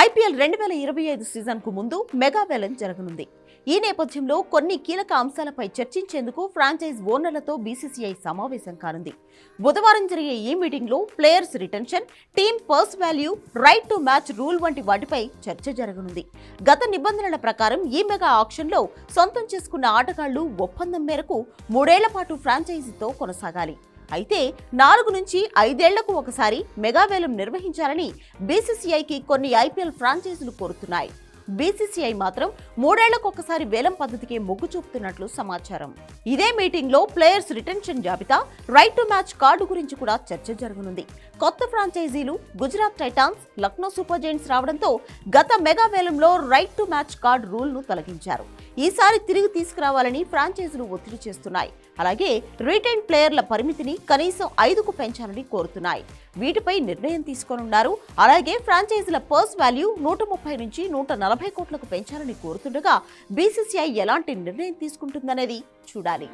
IPL రెండు వేల ఇరవై ఐదు సీజన్కు ముందు మెగా వేలం జరగనుంది. ఈ నేపథ్యంలో కొన్ని కీలక అంశాలపై చర్చించేందుకు ఫ్రాంచైజ్ ఓనర్లతో బీసీసీఐ సమావేశం కానుంది. బుధవారం జరిగే ఈ మీటింగ్లో players retention team purse value right to match rule వంటి వాటిపై చర్చ జరగనుంది. గత నిబంధనల ప్రకారం ఈ మెగా ఆక్షన్లో సొంతం చేసుకున్న ఆటగాళ్ళు ఒప్పందం మేరకు మూడేళ్ళ పాటు ఫ్రాంచైజీతో కొనసాగాలి. అయితే నాలుగు నుంచి ఐదేళ్ళకు ఒకసారి మెగా వేలం నిర్వహించాలని బీసీసీఐకి కొన్ని ఐపీఎల్ ఫ్రాంచైజీలు కోరుతున్నాయి. బీసీసీఐ మాత్రం మూడేళ్ళకొకసారి వేలం పద్ధతికి మొగ్గు చూపుతున్నట్లు సమాచారం. ఇదే మీటింగ్లో ప్లేయర్స్ రిటెన్షన్ జాబితా రైట్ టు మ్యాచ్ కార్డు గురించి కూడా చర్చ జరగనుంది. కొత్త ఫ్రాంచైజీలు Gujarat Titans Lucknow super giants రావడంతో గత మెగా వేలంలో రైట్ టు మ్యాచ్ కార్డు రూల్ను తొలగించారు. ఈసారి తిరిగి తీసుకురావాలని ఫ్రాంచైజీలు ఒత్తిడి చేస్తున్నాయి. అలాగే రిటైన్ ప్లేయర్ల పరిమితిని కనీసం ఐదుకు పెంచాలని కోరుతున్నాయి. వీటిపై నిర్ణయం తీసుకోనున్నారు. అలాగే ఫ్రాంచైజీల పర్స్ వాల్యూ నూట ముప్పై నుంచి నూట నలభై కోట్లకు పెంచాలని కోరుతుండగా బీసీసీఐ ఎలాంటి నిర్ణయం తీసుకుంటుందనేది చూడాలి.